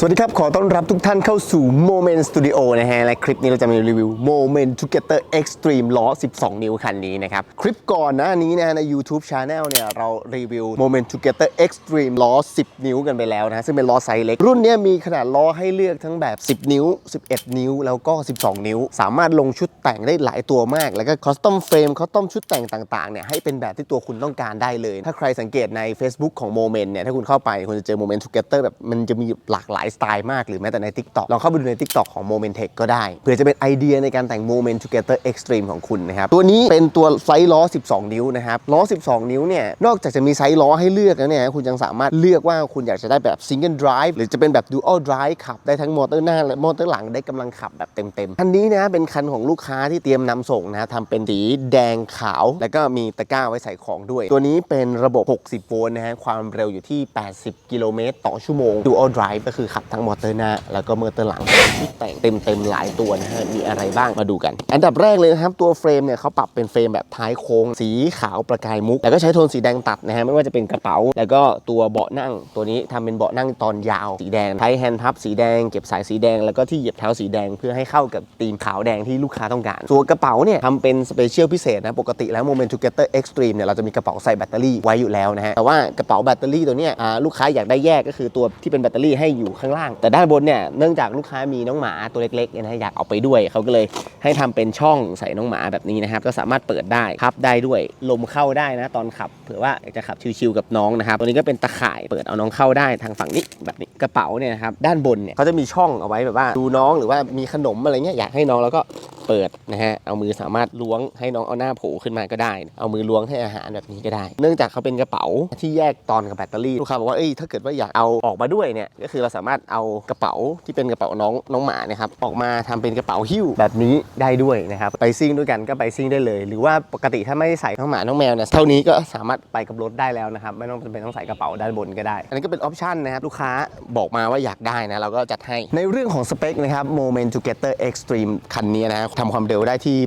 สวัสดีครับ ขอต้อนรับทุกท่านเข้าสู่ Moment Studio นะฮะ และคลิปนี้เราจะมีรีวิว Moment Together Extreme ล้อ 12 นิ้วคันนี้นะครับ คลิปก่อนหน้านี้นะฮะใน YouTube Channel เนี่ย เรารีวิว Moment Together Extreme ล้อ 10 นิ้วกันไปแล้วนะ ซึ่งเป็นล้อไซส์เล็ก รุ่นนี้มีขนาดล้อให้เลือกทั้งแบบ 10 นิ้ว 11 นิ้ว แล้วก็ 12 นิ้ว สามารถลงชุดแต่งได้หลายตัวมาก แล้วก็ Custom Frame Custom ชุดแต่งต่างๆเนี่ยให้เป็นแบบที่ตัวคุณต้องการได้เลย ถ้าใครสังเกตใน Facebook ของ Moment เนี่ยถ้าคุณเข้าไปคุณจะเจอ Moment Together แบบมันจะมีหลากหลายสไตล์มากหรือแม้แต่ใน TikTok ลองเข้าไปดูใน TikTok ของ Moment Tech ก็ได้ เผื่อจะเป็นไอเดียในการแต่ง Moment Together Extreme ของคุณนะครับ ตัวนี้เป็นตัวไซส์ล้อ 12 นิ้วนะครับล้อ 12 นิ้วเนี่ยนอกจากจะมีไซส์ล้อให้เลือกแล้วเนี่ยคุณยังสามารถเลือกว่าคุณอยากจะได้แบบ Single Drive หรือจะเป็นแบบ Dual Drive ขับได้ทั้งมอเตอร์หน้าและมอเตอร์หลังได้กำลังขับแบบเต็มๆคันนี้นะเป็นคันของลูกค้าที่เตรียมนำส่งนะทำเป็นสีแดงขาว แล้วก็มีตะกร้าไว้ใส่ของด้วย ตัวนี้เป็นระบบ 60 โวลต์นะฮะความเร็วอยู่ที่ 80 กิโลเมตรต่อชั่วโมง Dual Drive ก็คือขบทั้งมอเตอร์หน้าแล้วก็มอเตอร์หลังที่แต่งเต็มๆหลายตัวนะฮะมีอะไรบ้างมาดูกัน อันดับแรกเลยนะครับตัวเฟรมเนี่ยเขาปรับเป็นเฟรมแบบท้ายโค้งสีขาวประกายมุกแล้วก็ใช้โทนสีแดงตัดนะฮะไม่ว่าจะเป็นกระเป๋า แล้วก็ตัวเบาะนั่งตัวนี้ทำเป็นเบาะนั่งตอนยาวสีแดงใช้แฮนด์พับสีแดงเก็บสายสีแดงแล้วก็ที่เหยียบเท้าสีแดงเพื่อให้เข้ากับธีมขาวแดงที่ลูกค้าต้องการตัวกระเป๋าเนี่ยทำเป็นสเปเชียลพิเศษนะปกติแล้ว Moment Together Extreme เนี่ยเราจะมีกระเป๋าใส่แบตเตอรี่ไว้อยู่แล้วนะฮะแต่ว่ากระเป๋าแบตเตอรี่ตัวเนี้ยอ่าลูกค้าอยากได้แยกก็คือตัวที่เป็นแบตเตอรี่ให้อยู่ข้างล่าง แต่ด้านบนเนี่ยเนื่องจากลูกค้ามีน้องหมาตัวเล็กๆนะอยากเอาไปด้วยเขาก็เลยให้ทำเป็นช่องใส่น้องหมาแบบนี้นะครับก็สามารถเปิดได้พับได้ด้วยลมเข้าได้นะตอนขับเผื่อว่าจะขับชิวๆกับน้องนะครับตัวนี้ก็เป็นตะข่ายเปิดเอาน้องเข้าได้ทางฝั่งนี้แบบนี้กระเป๋าเนี่ยนะครับด้านบนเนี่ยเขาจะมีช่องเอาไว้แบบว่าดูน้องหรือว่ามีขนมอะไรเงี้ยอยากให้น้องแล้วก็ เปิดนะฮะเอามือสามารถล้วงให้น้องเอาหน้าโผล่ขึ้นมาก็ได้ เอามือล้วงให้อาหารแบบนี้ก็ได้ เนื่องจากเขาเป็นกระเป๋าที่แยกตอนกับแบตเตอรี่ลูกค้าบอกว่าเอ้ยถ้าเกิดว่าอยากเอาออกมาด้วยเนี่ยก็คือเราสามารถเอากระเป๋าที่เป็นกระเป๋าน้องน้องหมาเนี่ยครับออกมาทำเป็นกระเป๋าหิ้วแบบนี้ได้ด้วยนะครับไปซิ่งด้วยกันก็ไปซิ่งได้เลย หรือว่าปกติถ้าไม่ใส่น้องหมาน้องแมวเนี่ยเท่านี้ก็สามารถไปกับรถได้แล้วนะครับไม่ต้องจำเป็นต้องใส่กระเป๋าด้านบนก็ได้ อันนี้ก็เป็นออปชันนะครับลูกค้าบอกมาว่าอยากได้นะเราก็จัดให้ในเรื่องของสเปคนะครับ Moment Together Extreme คันนี้นะทำความเร็วได้ที่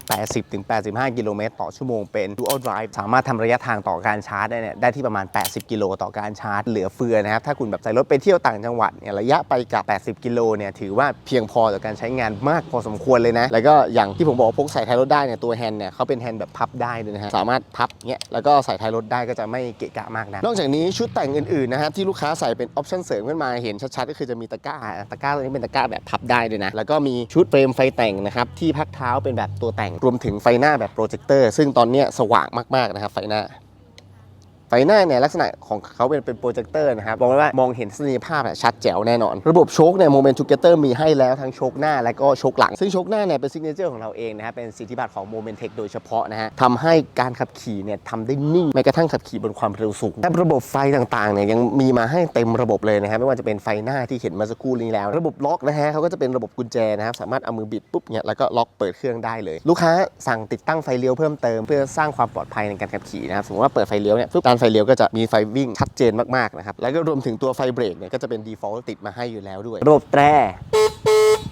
80-85 กิโลเมตรต่อชั่วโมงเป็น Dual Drive สามารถทำระยะทางต่อการชาร์จได้เนี่ยได้ที่ประมาณ 80 กิโลต่อการชาร์จเหลือเฟือนะครับ ถ้าคุณแบบใส่รถไปเที่ยวต่างจังหวัดเนี่ยระยะไปกับ 80 กิโลเนี่ยถือว่าเพียงพอต่อการใช้งานมากพอสมควรเลยนะ แล้วก็อย่างที่ผมบอกพกใส่ท้ายรถได้เนี่ยตัวแฮนด์เนี่ยเขาเป็นแฮนด์แบบพับได้ด้วยนะฮะสามารถพับเงี้ยแล้วก็ใส่ท้ายรถได้ก็จะไม่เกะกะมากนะนอกจากนี้ชุดแต่งอื่นๆนะครับที่ลูกค้าใส่เป็นออปชั่นเสริมขึ้นมาเห็นชัดๆก็คือจะมีตะกร้าตะกร้าตัวนี้เป็นตะกร้าแบบพับได้ด้วยนะแล้วก็มีชุดเฟรมไฟแต่งนะครับที่พักเท้าเป็นแบบตัวแต่งรวมถึงไฟหน้าแบบโปรเจคเตอร์ซึ่งตอนนี้สว่างมากๆนะครับไฟหน้า ไฟหน้าเนี่ยลักษณะของเขาเป็นเป็นโปรเจคเตอร์นะครับบอกว่ามองเห็นทัศนียภาพชัดแจ๋วแน่นอน ระบบโชคเนี่ยโมเมนต์ทูเกเตอร์มีให้แล้วทั้งโชคหน้าและก็โชคหลัง ซึ่งโชคหน้าเนี่ยเป็นซิกเนเจอร์ของเราเองนะครับเป็นสิทธิบัตรของโมเมนต์เทคโดยเฉพาะนะฮะทำให้การขับขี่เนี่ยทำได้นิ่งแม้กระทั่งขับขี่บนความเร็วสูงและระบบไฟต่างๆเนี่ยยังมีมาให้เต็มระบบเลยนะฮะไม่ว่าจะเป็นไฟหน้าที่เห็นมาสักครู่นี้แล้ว ระบบล็อกนะฮะเขาก็จะเป็นระบบกุญแจนะครับสามารถเอามือบิดปุ๊บเนี่ยแล้วก็ล็อกเปิดเครื่องได้เลย ลูกค้าสั่งติดตั้งไฟเลี้ยวเพิ่มเติมเพื่อสร้างความปลอดภัยในการขับขี่นะครับสมมติว่าเปิดไฟเลี้ยวเนี่ยปุ๊บการไฟเลี้ยวก็จะมีไฟวิ่งชัดเจนมากๆนะครับ แล้วก็รวมถึงตัวไฟเบรกเนี่ยก็จะเป็น default ติดมาให้อยู่แล้วด้วย ระบบแตร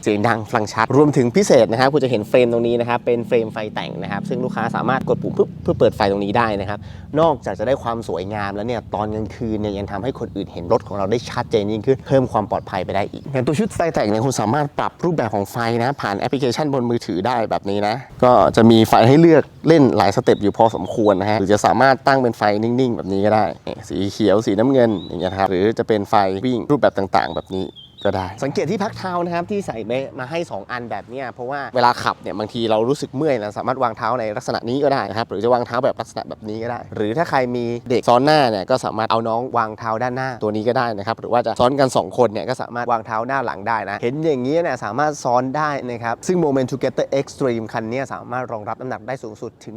เสียงดังฟังชัด รวมถึงพิเศษนะครับคุณจะเห็นเฟรมตรงนี้นะครับเป็นเฟรมไฟแต่งนะครับ ซึ่งลูกค้าสามารถกดปุ่มปุ๊บเพื่อเปิดไฟตรงนี้ได้นะครับ นอกจากจะได้ความสวยงามแล้วเนี่ยตอนกลางคืนเนี่ยยังทำให้คนอื่นเห็นรถของเราได้ชัดเจนยิ่งขึ้นเพิ่มความปลอดภัยไปได้อีกอย่างตัวชุดไฟแต่งเนี่ยคุณสามารถปรับรูปแบบของไฟนะผ่านแอปพลิเคชันบนมือถือได้แบบนี้นะก็จะมีไฟให้เลือกเล่นหลายสเต็ปอยู่พอสมควรนะฮะหรือจะสามารถตั้งเป็นไฟนิ่งๆ แบบนี้ก็ได้ สีเขียวสีน้ำเงินอย่างเงี้ยครับหรือจะเป็นไฟวิ่งรูปแบบต่างๆ แบบนี้ ก็ได้ สังเกตที่พักเท้านะครับที่ใส่มาให้ 2 อันแบบนี้เพราะว่าเวลาขับเนี่ยบางทีเรารู้สึกเมื่อยเราสามารถวางเท้าในลักษณะนี้ก็ได้นะครับหรือจะวางเท้าแบบลักษณะแบบนี้ก็ได้ หรือถ้าใครมีเด็กซ้อนหน้าเนี่ยก็สามารถเอาน้องวางเท้าด้านหน้าตัวนี้ก็ได้นะครับหรือว่าจะซ้อนกัน 2 คนเนี่ยก็สามารถวางเท้าหน้าหลังได้นะเห็นอย่างนี้เนี่ยสามารถซ้อนได้นะครับซึ่ง Moment Together Extreme คันนี้สามารถรองรับน้ำหนักได้สูงสุดถึง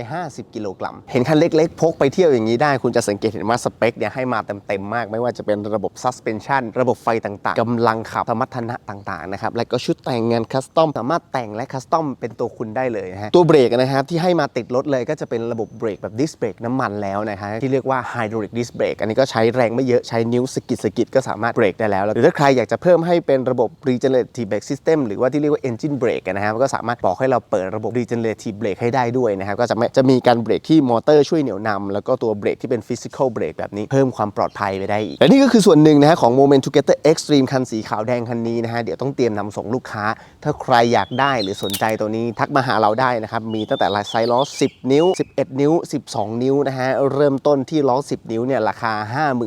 150 กิโลกรัมเห็นคันเล็กๆ พกไปเที่ยวอย่างนี้ได้ คุณจะสังเกตเห็นว่าสเปคเนี่ยให้มาเต็มๆมาก ไม่ว่าจะเป็นระบบ suspension ระบบไฟต่างๆกำลังขับสมรรถนะต่างๆนะครับและก็ชุดแต่งงานคัสตอมสามารถแต่งและคัสตอมเป็นตัวคุณได้เลยนะฮะตัวเบรกนะครับที่ให้มาติดรถเลยก็จะเป็นระบบเบรกแบบดิสเบรกน้ำมันแล้วนะฮะที่เรียกว่าไฮดรอลิกดิสเบรกอันนี้ก็ใช้แรงไม่เยอะใช้นิ้วสกิดสกิดก็สามารถเบรกได้แล้ว หรือถ้าใครอยากจะเพิ่มให้เป็นระบบ regenerative brake system หรือว่าที่เรียกว่า engine brake นะครับก็สามารถบอกให้เราเปิดระบบ regenerative brake ให้ได้ด้วยนะครับก็จะไม่จะมีการเบรกที่มอเตอร์ช่วยเหนี่ยวนำแล้วก็ตัวเบรกที่เป็น physical brake แบบนี้เพิ่มความปลอดภัยไปได้อีกและนี่ก็คือส่วนหนึ่งนะฮะของ Moment Together Extreme คันสีขาวแดงคันนี้นะฮะเดี๋ยวต้องเตรียมนำส่งลูกค้า ถ้าใครอยากได้หรือสนใจตัวนี้ทักมาหาเราได้นะครับมีตั้งแต่ไซส์ล้อ 10 นิ้ว 11 นิ้ว 12 นิ้วนะฮะเริ่มต้นที่ล้อ 10 นิ้วเนี่ยราคา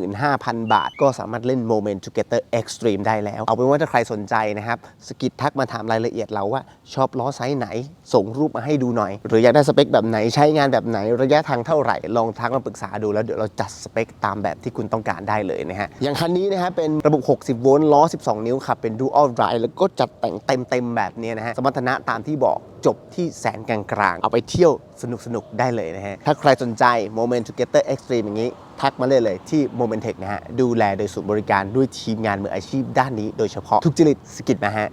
55,000 บาท ก็สามารถเล่น Moment Together Extreme ได้แล้ว เอาเป็นว่าถ้าใครสนใจนะครับสกิดทักมาถามรายละเอียดเราว่าชอบล้อไซส์ไหน ส่งรูปมาให้ดูหน่อย หรืออยากได้สเปคแบบไหนใช้งานแบบไหนระยะทางเท่าไหร่ลองทักมาปรึกษาดูแล้วเดี๋ยวเราจัดสเปคตามแบบที่คุณต้องการได้เลยนะฮะอย่างคันนี้นะฮะเป็นระบบ 60 โวลต์ล้อ 12 นิ้วขับเป็น Dual Drive แล้วก็จัดแต่งเต็มๆแบบนี้นะฮะ สมรรถนะตามที่บอกจบที่แสนกลางๆ เอาไปเที่ยวสนุกๆ ได้เลยนะฮะ ถ้าใครสนใจ Moment Together Extreme อย่างนี้ ทักมาเลยเลยที่ Momentech นะฮะ ดูแลโดยศูนย์บริการด้วยทีมงานมืออาชีพด้านนี้ โดยเฉพาะทุกจริตสกิดนะฮะ